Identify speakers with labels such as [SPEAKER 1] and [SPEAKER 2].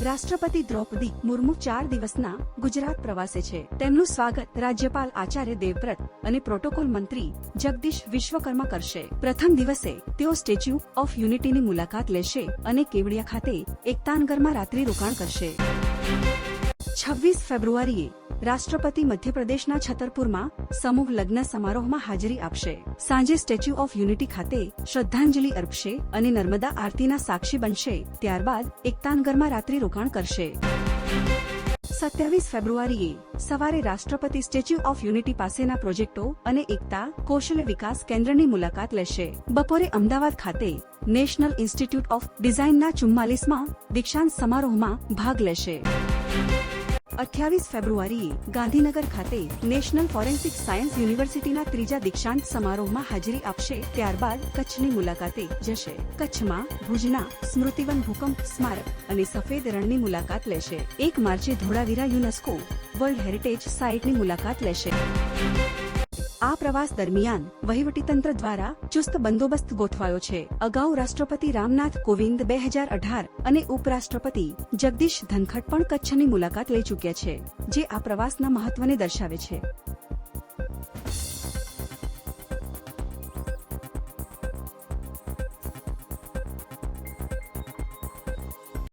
[SPEAKER 1] રાષ્ટ્રપતિ દ્રૌપદી મુર્મુ ચાર દિવસના ગુજરાત પ્રવાસે છે. તેમનું સ્વાગત રાજ્યપાલ આચાર્ય દેવવ્રત અને પ્રોટોકોલ મંત્રી જગદીશ વિશ્વકર્મા કરશે. પ્રથમ દિવસે તેઓ સ્ટેચ્યુ ઓફ યુનિટીની મુલાકાત લેશે અને કેવડિયા ખાતે એકતાનગરમાં રાત્રિ રોકાણ કરશે. છવ્વીસ ફેબ્રુઆરીએ રાષ્ટ્રપતિ મધ્યપ્રદેશના છતરપુરમાં સમૂહ લગ્ન સમારોહમાં હાજરી આપશે. સાંજે સ્ટેચ્યુ ઓફ યુનિટી ખાતે શ્રદ્ધાંજલિ અર્પશે અને નર્મદા આરતીના સાક્ષી બનશે. ત્યારબાદ એકતાનગરમાં રાત્રિ રોકાણ કરશે. સત્યાવીસ ફેબ્રુઆરીએ સવારે રાષ્ટ્રપતિ સ્ટેચ્યુ ઓફ યુનિટી પાસેના પ્રોજેક્ટો અને એકતા, કૌશલ્ય વિકાસ કેન્દ્રની મુલાકાત લેશે. બપોરે અમદાવાદ ખાતે નેશનલ ઇન્સ્ટિટ્યૂટ ઓફ ડિઝાઇનના ચુમ્માલીસમાં દીક્ષાંત સમારોહમાં ભાગ લેશે. અઠ્યાવીસ ફેબ્રુઆરીએ ગાંધીનગર ખાતે નેશનલ ફોરેન્સિક સાયન્સ યુનિવર્સિટીના ત્રીજા દીક્ષાંત સમારોહમાં હાજરી આપશે. ત્યારબાદ કચ્છની મુલાકાતે જશે. કચ્છમાં ભુજના સ્મૃતિવન ભૂકંપ સ્મારક અને સફેદ રણની મુલાકાત લેશે. એક માર્ચે ધોળાવીરા યુનેસ્કો વર્લ્ડ હેરિટેજ સાઇટની મુલાકાત લેશે. આ પ્રવાસ દરમિયાન વહીવટીતંત્ર દ્વારા ચુસ્ત બંદોબસ્ત ગોઠવાયો છે. અગાઉ રાષ્ટ્રપતિ રામનાથ કોવિંદ બે હજાર અઢાર અને ઉપરાષ્ટ્રપતિ જગદીશ ધનખડ પણ કચ્છની મુલાકાત લઈ ચૂક્યા છે, જે આ પ્રવાસના મહત્વને દર્શાવે છે.